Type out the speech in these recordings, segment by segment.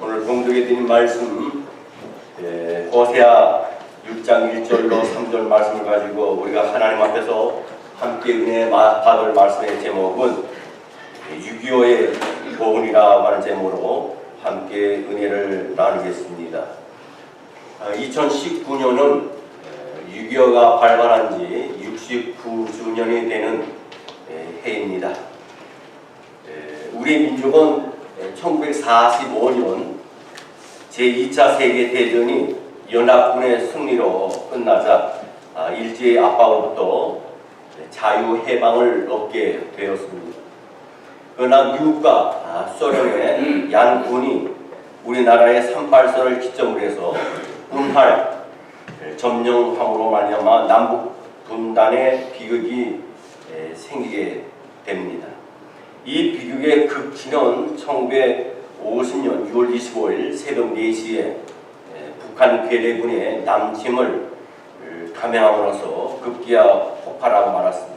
오늘 봉독해 드린 말씀 예, 호세아 6장 1절로 3절 말씀을 가지고 우리가 하나님 앞에서 함께 은혜 마- 받을 말씀의 제목은 6.25의 보훈이라고 하는 제목으로 함께 은혜를 나누겠습니다. 2019년은 6.25가 발발한 지 69주년이 되는 예, 해입니다. 에, 우리 민족은 1945년 제2차 세계대전이 연합군의 승리로 끝나자 아, 일제의 압박으로부터 자유해방을 얻게 되었습니다. 그러나 미국과 아, 소련의 양군이 우리나라의 38선을 기점으로 해서 분할, 점령함으로 말미암아 남북 분단의 비극이 에, 생기게 됩니다. 이 비극의 극치는 1950년 6월 25일 새벽 4시에 북한 괴뢰군의 남침을 감행함으로써 급기야 폭발하고 말았습니다.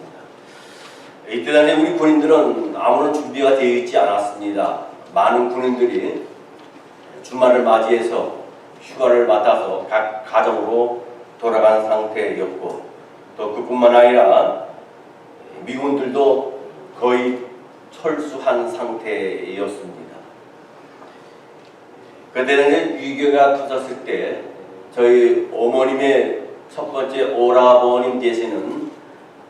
이때 당시 우리 군인들은 아무런 준비가 되어 있지 않았습니다. 많은 군인들이 주말을 맞이해서 휴가를 맡아서 각 가정으로 돌아간 상태였고 또 그뿐만 아니라 미군들도 거의 철수한 상태였습니다. 그때는 위기가 터졌을 때 저희 어머님의 첫 번째 오라버님 되시는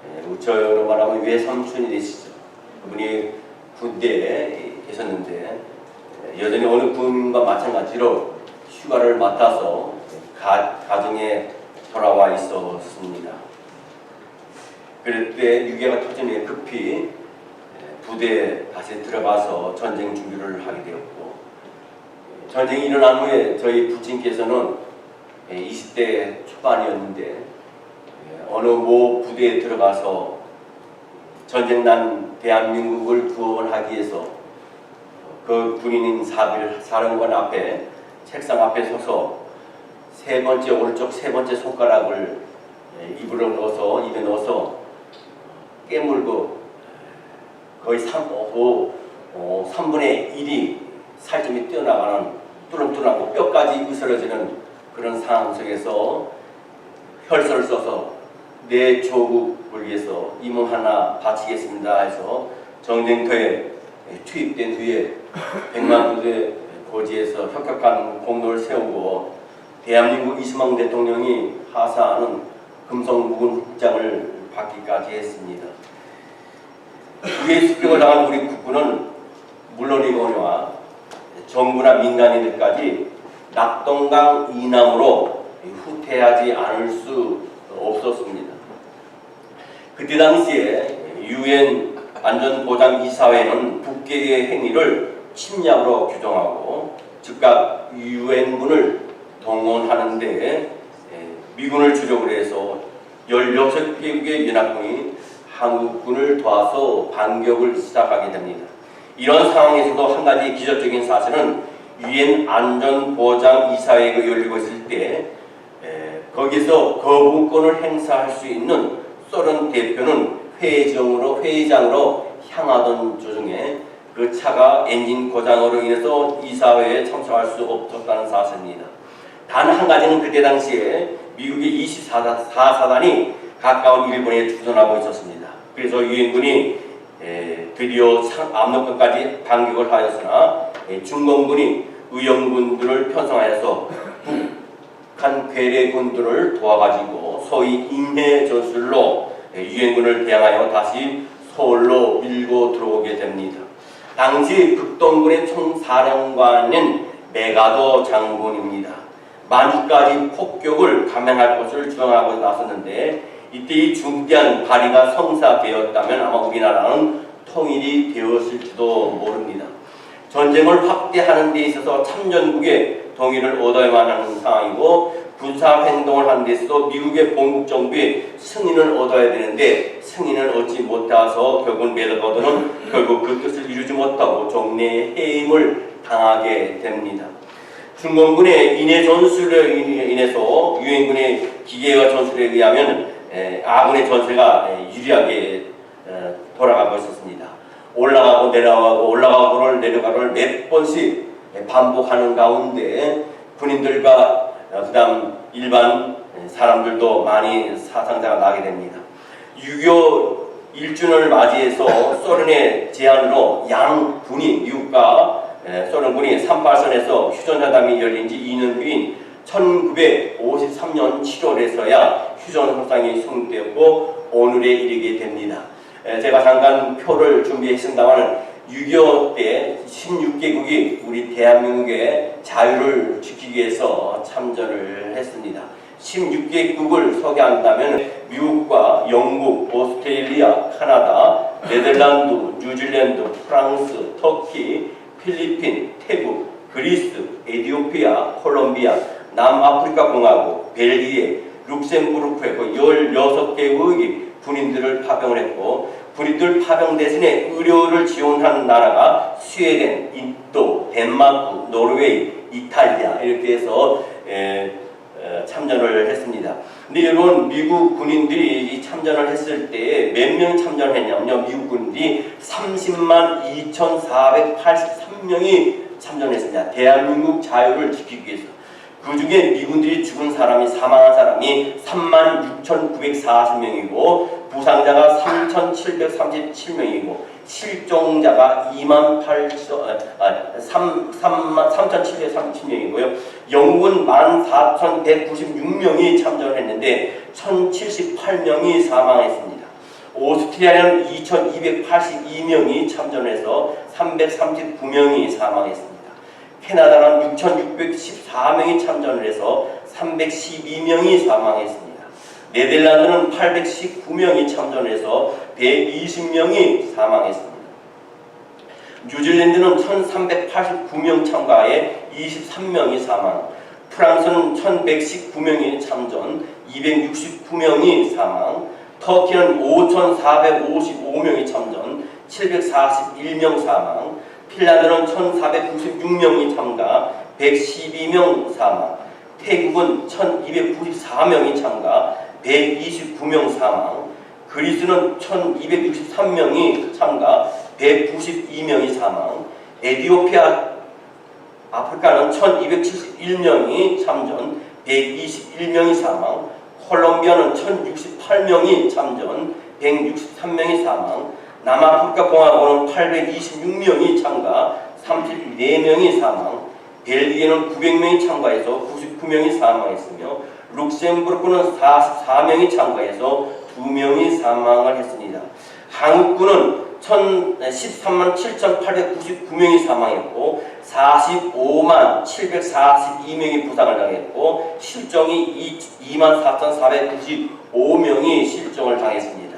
예, 저로 말하면 외삼촌이 되시죠. 그분이 군대에 계셨는데 예, 여전히 어느 군과 마찬가지로 휴가를 맡아서 가, 가정에 돌아와 있었습니다. 그럴 때 유괴가 후에 급히 부대에 다시 들어가서 전쟁 준비를 하게 되었고 전쟁이 일어난 후에 저희 부친께서는 20대 초반이었는데 어느 모 부대에 들어가서 전쟁 난 대한민국을 구원하기 위해서 그 군인인 사빌 사령관 앞에 책상 앞에 서서 세 번째 오른쪽 세 번째 손가락을 입으로 넣어서 입에 넣어서 깨물고 거의 3, 어, 어, 3분의 1이 살점이 뛰어나가는 뚜렁뚜렁하고 뼈까지 으스러지는 그런 상황 속에서 혈서를 써서 내 조국을 위해서 임무 하나 바치겠습니다 해서 정쟁터에 투입된 후에 백만 부대 고지에서 혁혁한 공로를 세우고 대한민국 이승만 대통령이 하사하는 금성 묵은 훈장을 받기까지 했습니다. 습격을 당한 우리 국군은 물론이거니와 정부나 민간인들까지 낙동강 이남으로 후퇴하지 않을 수 없었습니다. 그때 당시에 유엔 안전보장이사회는 북괴의 행위를 침략으로 규정하고 즉각 유엔군을 동원하는 데 미군을 주력으로 해서 16개국의 연합군이 한국군을 도와서 반격을 시작하게 됩니다. 이런 상황에서도 한 가지 기적적인 사실은 유엔 안전보장 이사회가 열리고 있을 때 에, 거기서 거부권을 행사할 수 있는 소련 대표는 회의장으로 회의장으로 향하던 도중에 그 차가 엔진 고장으로 인해서 이사회에 참석할 수 없었다는 사실입니다. 단 한 가지는 그때 당시에 미국의 24사단이 가까운 일본에 주둔하고 있었습니다. 그래서 유엔군이 드디어 압록강까지 반격을 하였으나 중공군이 의영군들을 편성하여서 북한 괴뢰군들을 도와가지고 소위 인해 전술로 유엔군을 대항하여 다시 서울로 밀고 들어오게 됩니다. 당시 극동군의 총사령관은 메가도 장군입니다. 만주까지 폭격을 감행할 것을 주장하고 나섰는데 이때 이 중대한 발의가 성사되었다면 아마 우리나라는 통일이 되었을지도 모릅니다. 전쟁을 확대하는 데 있어서 참전국의 동의를 얻어야만 하는 상황이고 군사 행동을 하는 데 있어서 미국의 본국 정부의 승인을 얻어야 되는데 승인을 얻지 못해서 결국 메더거드는 결국 그 뜻을 이루지 못하고 종래의 해임을 당하게 됩니다. 중공군의 인해 전술에 인해서 유엔군의 기계와 전술에 의하면 아군의 전세가 유리하게 돌아가고 있었습니다. 올라가고 내려가고 올라가고를 내려가고를 몇 번씩 반복하는 가운데 군인들과 어, 그다음 일반 사람들도 많이 사상자가 나게 됩니다. 6.25 1주년을 맞이해서 소련의 제안으로 양 군이 미국과 에, 소련군이 38선에서 휴전회담이 열린 지 2년 후인 1953년 7월에서야 휴전 협상이 성립되었고 오늘에 이르게 됩니다. 에, 제가 잠깐 표를 준비했습니다만 6.25 때 16개국이 우리 대한민국의 자유를 지키기 위해서 참전을 했습니다. 16개국을 소개한다면 미국과 영국, 오스트레일리아, 카나다, 네덜란드, 뉴질랜드, 프랑스, 터키, 필리핀, 태국, 그리스, 에티오피아, 콜롬비아, 남아프리카 공화국, 벨기에, 룩셈부르크에 그 16개국이 군인들을 파병을 했고 군인들 파병 대신에 의료를 지원한 나라가 스웨덴, 인도, 덴마크, 노르웨이, 이탈리아 이렇게 해서 에, 에, 참전을 했습니다. 근데 여러분 미국 군인들이 이 참전을 했을 때 몇 명 참전했냐면요. 미국 군인들이 30만 2,483명이 참전했습니다. 대한민국 자유를 지키기 위해서. 그 중에 미군들이 죽은 사람이 사망한 사람이 3만 6,940명이고 부상자가 3,737명이고 실종자가 2만 8 3, 3만 3,737명이고요. 영국은 14,196명이 참전했는데 1,078명이 사망했습니다. 오스트리아는 2,282명이 참전해서 339명이 사망했습니다. 캐나다는 6,614명이 참전을 해서 312명이 사망했습니다. 네덜란드는 819명이 참전해서 120명이 사망했습니다. 뉴질랜드는 1,389명 참가에 23명이 사망, 프랑스는 1,119명이 참전, 269명이 사망, 터키는 5,455명이 참전, 741명 사망, 핀란드는 1,496명이 참가, 112명 사망, 태국은 1,294명이 참가, 129명 사망, 그리스는 1,263명이 참가, 192명이 사망, 에디오피아, 아프리카는 1,271명이 참전, 121명이 사망, 콜롬비아는 1,068명이 참전, 163명이 사망, 남아프리카 공화국은 826명이 참가, 34명이 사망, 벨기에는 900명이 참가해서 99명이 사망했으며 룩셈부르크는 44명이 참가해서 2명이 사망을 했습니다. 한국군은 13만 7,899명이 사망했고 45만 742명이 부상을 당했고 실종이 2만 4,495명이 실종을 당했습니다.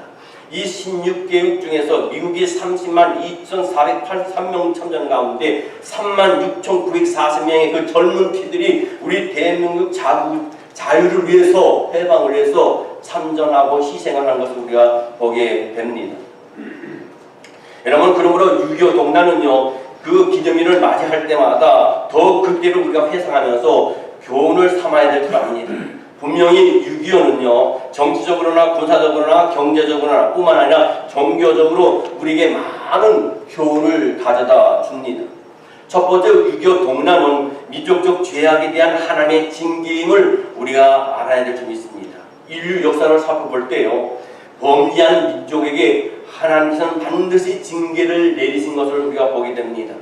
이 16개국 중에서 미국이 30만 2,483명 참전 가운데 3만 6,940명의 그 젊은 피들이 우리 대한민국 자유, 자유를 위해서 해방을 위해서 참전하고 희생을 한 것을 우리가 보게 됩니다. 여러분 그러므로 6.25 동란은요 그 기념일을 맞이할 때마다 더 그때를 우리가 회상하면서 교훈을 삼아야 될것 같습니다. 분명히 6.25는요 정치적으로나 군사적으로나 경제적으로나 뿐만 아니라 종교적으로 우리에게 많은 교훈을 가져다 줍니다. 첫 번째 6.25 동란은 민족적 죄악에 대한 하나님의 징계임을 우리가 알아야 될 점이 있습니다. 인류 역사를 살펴볼 때요 범죄한 민족에게 하나님께서는 반드시 징계를 내리신 것을 우리가 보게 됩니다.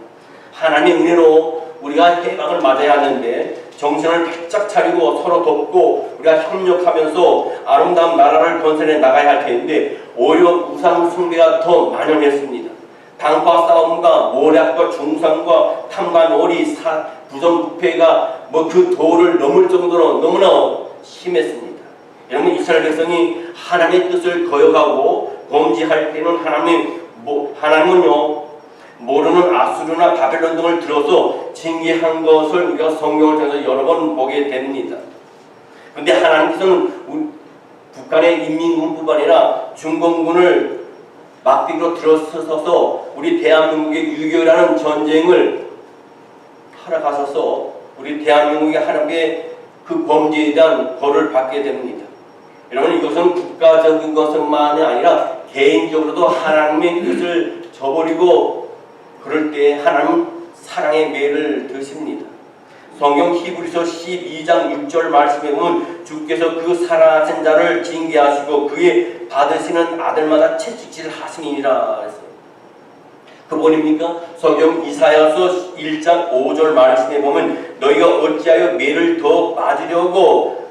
하나님의 은혜로 우리가 해방을 맞아야 하는데 정신을 바짝 차리고 서로 돕고 우리가 협력하면서 아름다운 나라를 건설해 나가야 할 텐데 오히려 우상 숭배가 더 만연했습니다. 당파 싸움과 모략과 중상과 탐관 오리 사 부정부패가 뭐 그 도를 넘을 정도로 너무나 심했습니다. 여러분 이스라엘 백성이 하나님의 뜻을 거역하고 범죄할 때는 하나님 뭐 하나님은요 모르는 아수르나 바벨론 등을 들어서 징계한 것을 우리가 성경을 통해서 여러 번 보게 됩니다. 그런데 하나님께서는 북한의 인민군뿐 아니라 중공군을 막대기로 들어서서 우리 대한민국의 6.25라는 전쟁을 하러 가셔서 우리 대한민국의 하나님의 그 범죄에 대한 벌을 받게 됩니다. 여러분 이것은 국가적인 것만이 아니라 개인적으로도 하나님의 뜻을 저버리고 그럴 때 하나님 사랑의 매를 드십니다. 성경 히브리서 12장 6절 말씀에 보면 주께서 그 사랑하신 자를 징계하시고 그의 받으시는 아들마다 채찍질을 하시니라 했어요. 그분입니까? 성경 이사야서 1장 5절 말씀에 보면 너희가 어찌하여 매를 더 맞으려고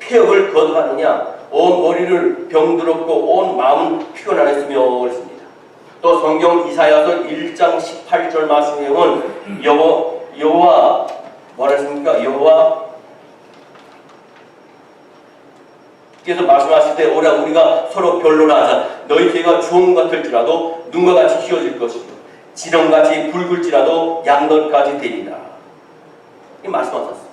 폐역을 거듭하느냐 온 머리를 병들었고 온 마음은 피곤하였으며. 또 성경 이사야서 1장 18절 말씀에 보면 여호 여호와 뭐라 했습니까? 여호와 께서 말씀하실 때 오라 우리가 서로 변론하자. 너희 죄가 주홍 같을지라도 눈과 같이 휘어질 것이요 지렁같이 붉을지라도 양털까지 되리라. 이 말씀하셨어요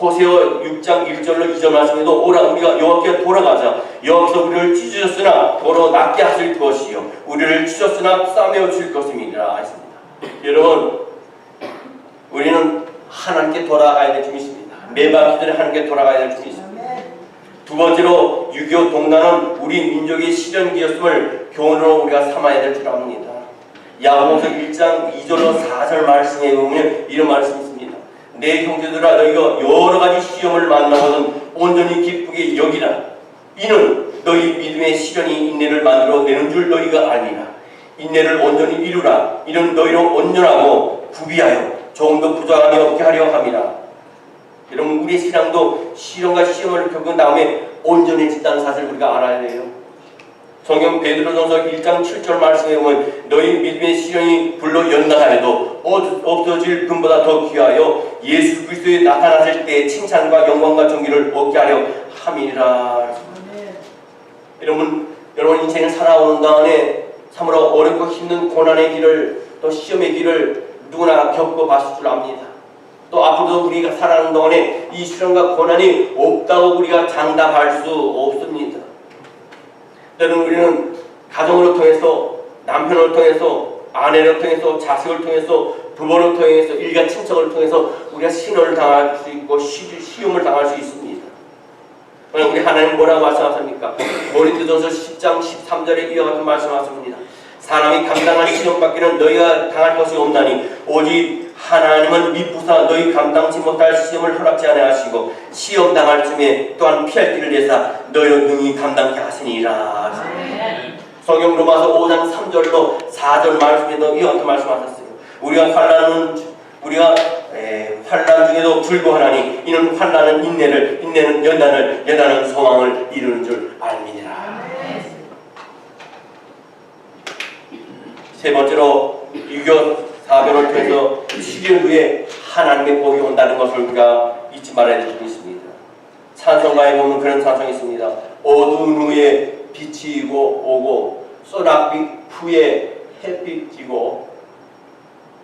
호세어 6장 1절로 2절 말씀에도 오라 우리가 여호와께 돌아가자 여호와께서 우리를 찢으셨으나 도로 낫게 하실 것이요 우리를 찢었으나 싸매어 줄 것임이니라 했습니다 여러분 우리는 하나님께 돌아가야 될 중이십니다 매번 기도에 하나님께 돌아가야 될 중이십니다 두 번째로 6.25 동단은 우리 민족의 실현기였음을 교훈으로 우리가 삼아야 될 줄 압니다. 야고보서 1장 2절로 4절 말씀에 보면 이런 말씀이. 내 형제들아 너희가 여러 가지 시험을 만나거든 온전히 기쁘게 여기라. 이는 너희 믿음의 실현이 인내를 만들어 내는 줄 너희가 아니라. 인내를 온전히 이루라. 이는 너희로 온전하고 구비하여 조금 더 부족함이 없게 하려 함이라. 여러분 우리 신앙도 시련과 시험을 겪은 다음에 온전해진다는 사실을 우리가 알아야 돼요. 성경 베드로전서 1장 7절 말씀에 보면 너희 믿음의 시련이 불로 연단하여도 없어질 금보다 더 귀하여 예수 그리스도에 나타나실 때 칭찬과 영광과 존귀를 얻게 하려 함이라. 여러분 여러분 인생을 살아오는 동안에 참으로 어렵고 힘든 고난의 길을 또 시험의 길을 누구나 겪어봤을 줄 압니다. 또 앞으로도 우리가 살아가는 동안에 이 시련과 고난이 없다고 우리가 장담할 수 없습니다. 때는 우리는 가정을 통해서 남편을 통해서 아내를 통해서 자식을 통해서 부모를 통해서 일가 친척을 통해서 우리가 신호를 당할 수 있고 시, 시험을 당할 수 있습니다. 우리 하나님 뭐라고 말씀하십니까? 고린도전서 10장 13절에 이와 같은 말씀하십니다. 사람이 감당할 시험받기는 너희가 당할 것이 없나니 오직 하나님은 미부사 너희 감당치 못할 시험을 허락지 아니하시고 시험 당할 쯤에 또한 피할 길을 내사 너희로 능히 감당케 하시니라. 성경 로마서 5장 3절로 4절 말씀에도 같은 말씀하셨어요. 우리가 환란은 우리가 에, 환란 중에도 불구하나니 이는 환란은 인내를 인내는 연단을 연단은 소망을 이루는 줄 알미니라. 세 번째로 유교 사변을 통해서 7일 후에 하나님의 복이 온다는 것을 우리가 잊지 말아야 될 있습니다. 찬송가에 보면 그런 찬송이 있습니다. 어두운 후에 빛이 오고 소낙빛 후에 햇빛 지고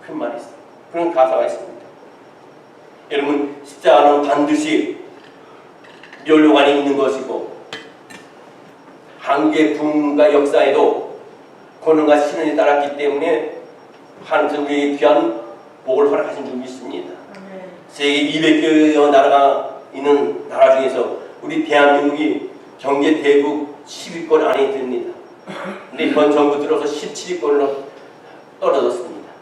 큰 말이 있어요. 그런 가사가 있습니다. 여러분 십자가는 반드시 멸류관이 있는 것이고 한국의 붕과 역사에도 고난과 시련이 따랐기 때문에 하나님께서 우리에게 귀한 복을 허락하신 줄 믿습니다. 세계 200여 나라가 있는 나라 중에서 우리 대한민국이 경제 대국 10위권 안에 듭니다. 근데 이번 정부 들어서 17위권으로 떨어졌습니다.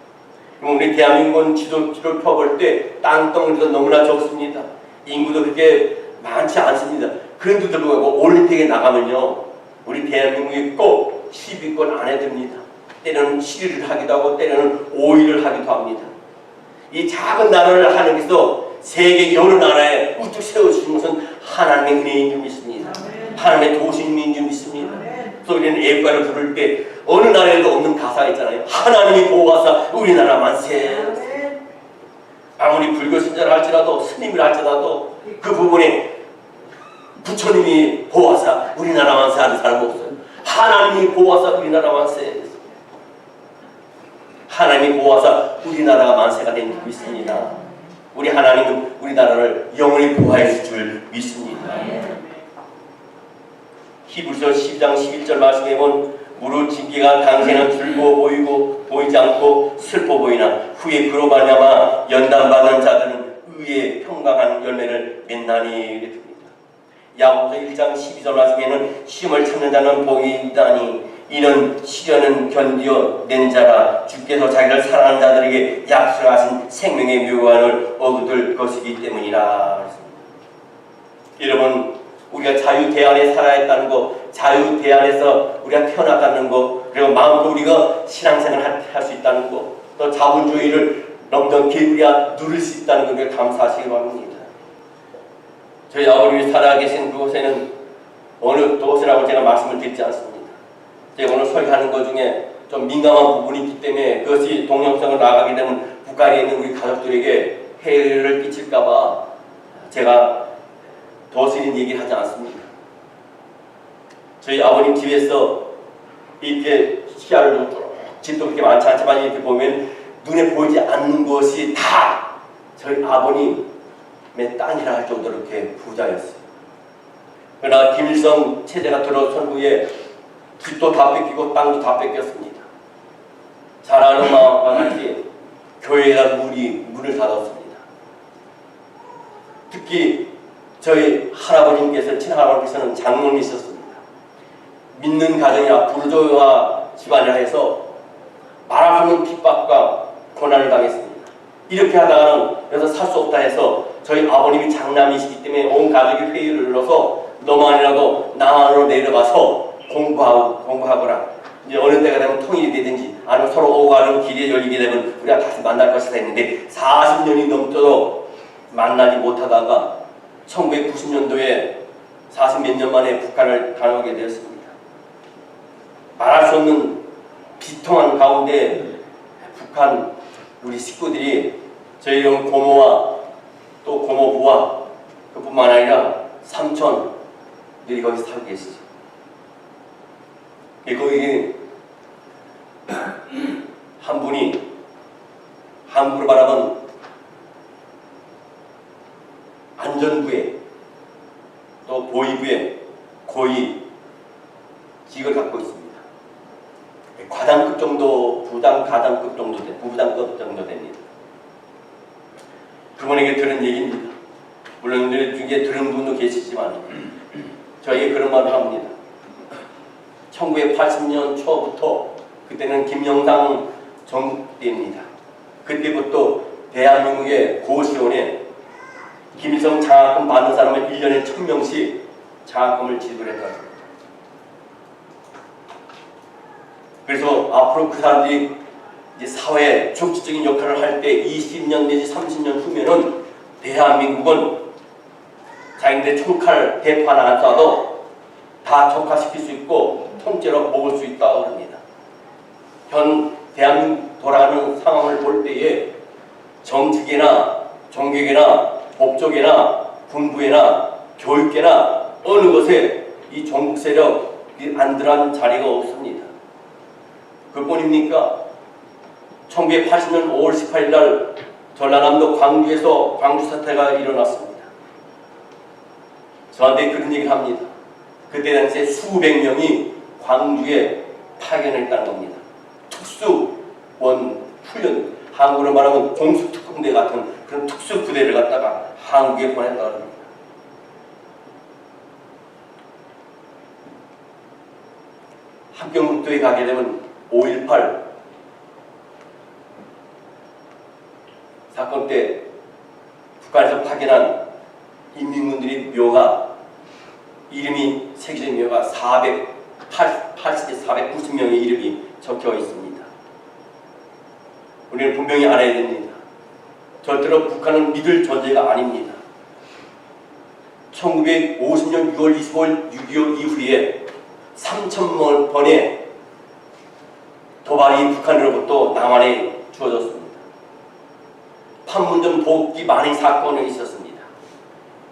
그럼 우리 대한민국은 지도를 펴볼 때 땅덩어리가 너무나 적습니다. 인구도 그렇게 많지 않습니다. 그런데도 불구하고 올림픽에 나가면요. 우리 대한민국이 꼭 10위권 안에 듭니다. 때로는 7위를 하기도 하고 때로는 5위를 하기도 합니다. 이 작은 나라를 하나님께서 세계 여러 나라에 우뚝 세우신 것은 하나님의 은혜인 줄 믿습니다. 하나님의 도심인 줄 믿습니다. 그래서 우리는 애국가를 부를 때 어느 나라에도 없는 가사가 있잖아요. 하나님이 보호하사 우리나라 만세. 아무리 불교 신자를 할지라도 스님을 할지라도 그 부분에 부처님이 보호하사 우리나라 만세 하는 사람 없어요. 하나님이 보호하사 우리나라 만세. 하나님이 보호하사 우리나라가 만세가 된 줄 믿습니다. 우리 하나님은 우리나라를 영원히 보호해 줄줄 믿습니다. 히브리서 12장 11절 말씀에 본 무릇 징계가 당시에는 즐거워 보이고 보이지 않고 슬퍼 보이나 후에 그로 말미암아 연단받은 자들은 의의 평강한 열매를 맺나니. 야고보서 1장 12절 말씀에는 시험을 참는 자는 복이 있다니 이는 시련은 견디어 낸 자라 주께서 자기를 사랑하는 자들에게 약속하신 생명의 묘관을 얻을 것이기 때문이라. 여러분 우리가 자유 대안에 살아야 했다는 거, 자유 대안에서 우리가 태어났다는 거, 그리고 마음껏 우리가 신앙생활 할 수 있다는 거, 또 자본주의를 넘던 개구리야 누릴 수 있다는 걸 우리가 감사하시기 바랍니다. 저희 아버님이 살아계신 그곳에는 어느 도시라고 제가 말씀을 드리지 않습니다. 오늘 설교하는 것 중에 좀 민감한 부분이 있기 때문에 그것이 동영상을 나가게 되면 북한에 있는 우리 가족들에게 해를 끼칠까봐 제가 더 쓰는 얘기를 하지 않습니다. 저희 아버님 집에서 이렇게 시야를 쭉 집도 그렇게 많지 않지만 이렇게 보면 눈에 보이지 않는 것이 다 저희 아버님의 땅이라 할 정도로 이렇게 부자였어요. 그러나 김일성 체제가 들어선 후에 집도 다 뺏기고 땅도 다 뺏겼습니다. 잘 아는 마음과 같이 교회가 문이 문을 닫았습니다. 특히 저희 할아버님께서 친할아버지께서는 장로님이셨습니다. 믿는 가정이나 부르조와 집안이라 해서 없는 핍박과 고난을 당했습니다. 이렇게 하다가는 여기서 살 수 없다 해서 저희 아버님이 장남이시기 때문에 온 가족이 회의를 열어서 너만이라도 남한으로 내려가서 공부하고 공부하거라. 이제 어느 때가 되면 통일이 되든지 아니면 서로 오고 가는 길이 열리게 되면 우리가 다시 만날 것이다 했는데 40년이 넘도록 만나지 못하다가 1990년도에 40 몇 년 만에 북한을 당하게 되었습니다. 말할 수 없는 비통한 가운데 북한 우리 식구들이 저희 형 고모와 또 고모부와 그뿐만 아니라 삼촌들이 거기 살고 계시죠. 예, 거기 한 분이 한국을 바라본 안전부에 또 보위부에 고위 직을 갖고 있습니다. 과장급 정도, 부장 가장급 정도, 돼- 부부장급 정도 됩니다. 그분에게 들은 얘기입니다. 물론 그 중에 들은 분도 계시지만 저에게 그런 말을 합니다. 1980년 초부터 그때는 김영삼 정부 때입니다. 그때부터 대한민국의 고시원에 김일성 장학금 받는 사람을 1년에 1000명씩 장학금을 지불했다. 그래서 앞으로 그 사람들이 이제 사회 정치적인 역할을 할 때 20년 내지 30년 후면은 대한민국은 자기네 총칼 대파 하나 안 쏴도 다 적화시킬 수 있고 통째로 먹을 수 있다고 합니다. 현 대한민국 돌아가는 상황을 볼 때에 정치계나 종교계나 법조계나 군부계나 교육계나 어느 곳에 이 종북 세력이 안들한 자리가 없습니다. 그뿐입니까? 1980년 5월 18일 날 전라남도 광주에서 광주 사태가 일어났습니다. 저한테 그런 얘기를 합니다. 그때 당시에 수백 명이 광주에 파견했다는 겁니다. 특수원 훈련, 한국으로 말하면 공수특공대 같은 그런 특수부대를 갖다가 한국에 보냈다고 합니다. 합경북도에 가게 되면 5.18 사건 때 북한에서 파견한 인민군들이 묘가 이름이 새겨진 묘가 480, 490명의 이름이 적혀 있습니다. 우리는 분명히 알아야 됩니다. 절대로 북한은 믿을 존재가 아닙니다. 1950년 6월 25일 6.25 이후에 3천만 번의 도발이 북한으로부터 남한에 주어졌습니다. 판문점 도끼 만행 사건이 있었습니다.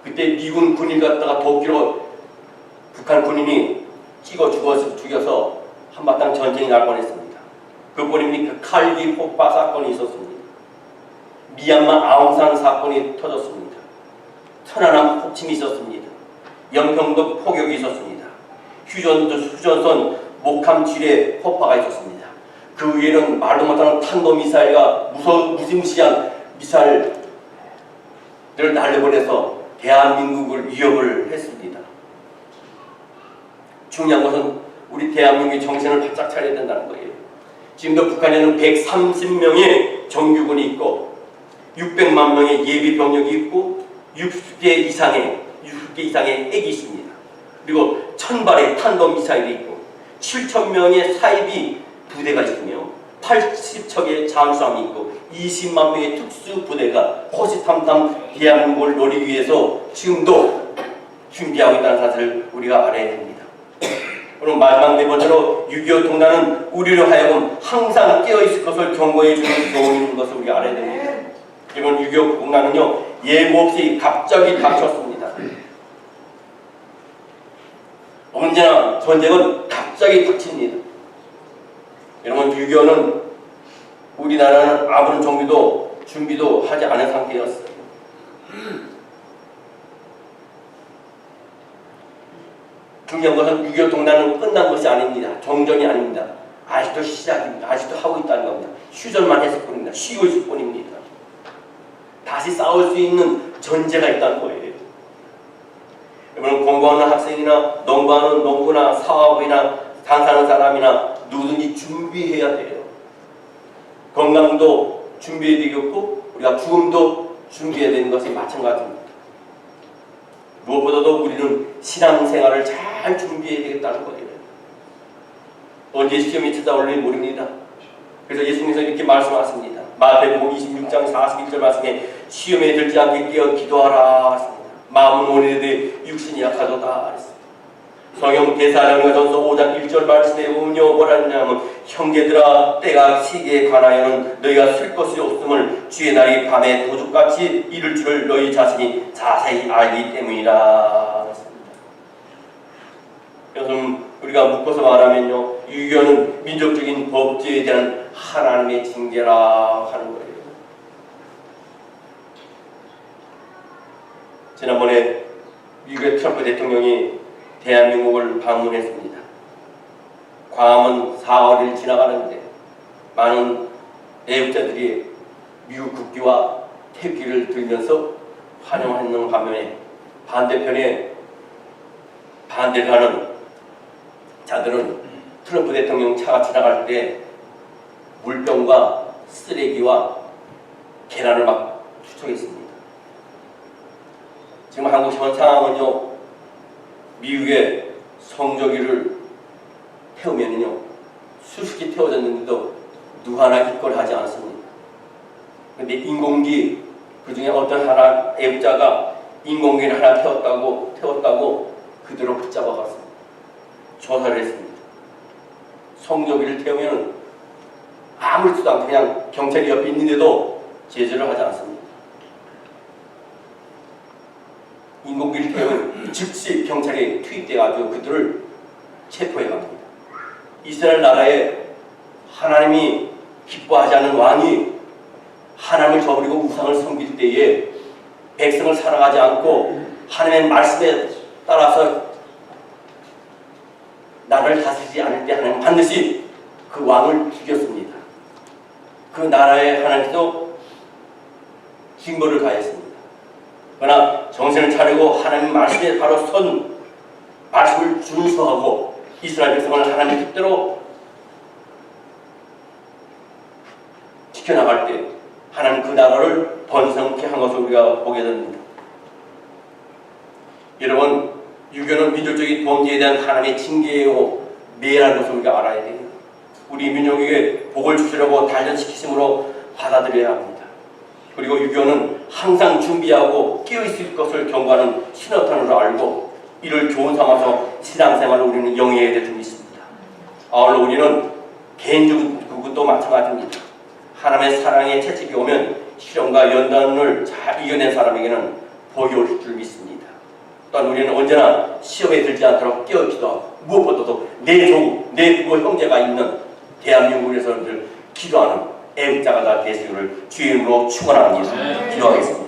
그때 미군 군인 갖다가 도끼로 북한 군인이 찍어 죽어서 죽여서 한바탕 전쟁이 날 뻔했습니다. 그뿐입니까 칼기 폭파 사건이 있었습니다. 미얀마 아웅산 사건이 터졌습니다. 천안함 폭침이 있었습니다. 영평도 포격이 있었습니다. 휴전, 휴전선 목함 지뢰 폭파가 있었습니다. 그 위에는 말도 못하는 탄도미사일과 무서, 무시무시한 미사일들을 날려보내서 대한민국을 위협을 했습니다. 중요한 것은 우리 대한민국의 정신을 바짝 차려야 된다는 거예요. 지금도 북한에는 130명의 정규군이 있고 600만 명의 예비 병력이 있고 60개 이상의 60개 이상의 핵이 있습니다. 그리고 1000발의 탄도 미사일이 있고 7천 명의 사이비 부대가 있으며 80척의 잠수함이 있고 20만 명의 특수 부대가 호시탐탐 대한민국을 노리기 위해서 지금도 준비하고 있다는 사실을 우리가 알아야 됩니다. 오늘 마지막 네 번째로 6.25 동단은 우리로 하여금 항상 깨어있을 것을 경고해 주는 교훈인 것을 우리가 알아야 됩니다. 이번 6.25 동단은요 예고 없이 갑자기 닥쳤습니다. 언제나 전쟁은 갑자기 닥칩니다. 여러분 6.25는 우리나라는 아무런 정비도 준비도 하지 않은 상태였어요. 중요한 것은 6.25 동단은 끝난 것이 아닙니다. 정전이 아닙니다. 아직도 시작입니다. 아직도 하고 있다는 겁니다. 휴전만 했을 뿐입니다. 쉬고 있을 뿐입니다. 다시 싸울 수 있는 전제가 있다는 거예요. 여러분 공부하는 학생이나 농구하는 농구나 사업이나 장사하는 사람이나 누구든지 준비해야 돼요. 건강도 준비해야 되겠고 우리가 죽음도 준비해야 되는 것이 마찬가지입니다. 무엇보다도 우리는 신앙생활을 잘 준비해야 되겠다는 거예요. 언제 시험이 찾아올지 모릅니다. 그래서 예수님께서 이렇게 말씀하십니다. 마태복음 26장 41절 말씀에 시험에 들지 않게 깨어 기도하라 하십니다. 마음은 오래돼 육신이 약하도다. 성경 대사령과 전서 5장 1절 말씀에 뭐라 했냐면 형제들아 때가 시기에 관하여는 너희가 쓸 것이 없음을 주의 날이 밤에 도둑같이 이를 줄을 너희 자신이 자세히 알기 때문이라. 그래서 우리가 묶어서 말하면요 유교는 민족적인 법제에 대한 하나님의 징계라 하는 거예요. 지난번에 미국의 트럼프 대통령이 대한민국을 방문했습니다. 광화문 4월을 지나가는데 많은 애국자들이 미국 국기와 태극기를 들면서 환영하는 반면에 반대편에 반대를 하는 자들은 트럼프 대통령 차가 지나갈 때 물병과 쓰레기와 계란을 막 투척했습니다. 지금 한국 현 상황은요, 미국의 성조기를 태우면요, 수십기 태워졌는데도 누구 하나 기권하지 않습니다. 근데 인공기, 그 중에 어떤 하나, 애부자가 인공기를 하나 태웠다고, 태웠다고 그대로 붙잡아 갔습니다. 조사를 했습니다. 성조기를 태우면 아무렇지도 않게 그냥 경찰이 옆에 있는데도 제재를 하지 않습니다. 인공기를 태우면 즉시 경찰이 투입돼가지고 그들을 체포해 갑니다. 이스라엘 나라에 하나님이 기뻐하지 않는 왕이 하나님을 저버리고 우상을 섬길 때에 백성을 사랑하지 않고 하나님의 말씀에 따라서 나라를 다스리지 않을 때 하나님 반드시 그 왕을 죽였습니다. 그 나라에 하나님도 징벌을 가했습니다. 그러나 정신을 차리고 하나님 말씀에 바로 선 말씀을 준수하고 이스라엘 백성을 하나님의 뜻대로 지켜나갈 때 하나님 그 나라를 번성케 한 것을 우리가 보게 됩니다. 여러분 유교는 민족적인 범죄에 대한 하나님의 징계요 매라는 것을 우리가 알아야 돼요. 우리 민족에게 복을 주시려고 단련시키심으로 받아들여야 합니다. 그리고 유교는 항상 준비하고 깨어있을 것을 경고하는 신호탄으로 알고 이를 교훈 삼아서 신앙생활을 우리는 영위해야 될 줄이 있습니다. 아울러 우리는 개인적도 마찬가지입니다. 하나님의 사랑의 채찍이 오면 시련과 연단을 잘 이겨낸 사람에게는 복이 올 줄 믿습니다. 또한 우리는 언제나 시험에 들지 않도록 깨어 기도하고 무엇보다도 내 종, 내 부모 형제가 있는 대한민국에서 늘 기도하는 애국자가 다 되시기를 주의 이름으로 축원합니다. 기도하겠습니다.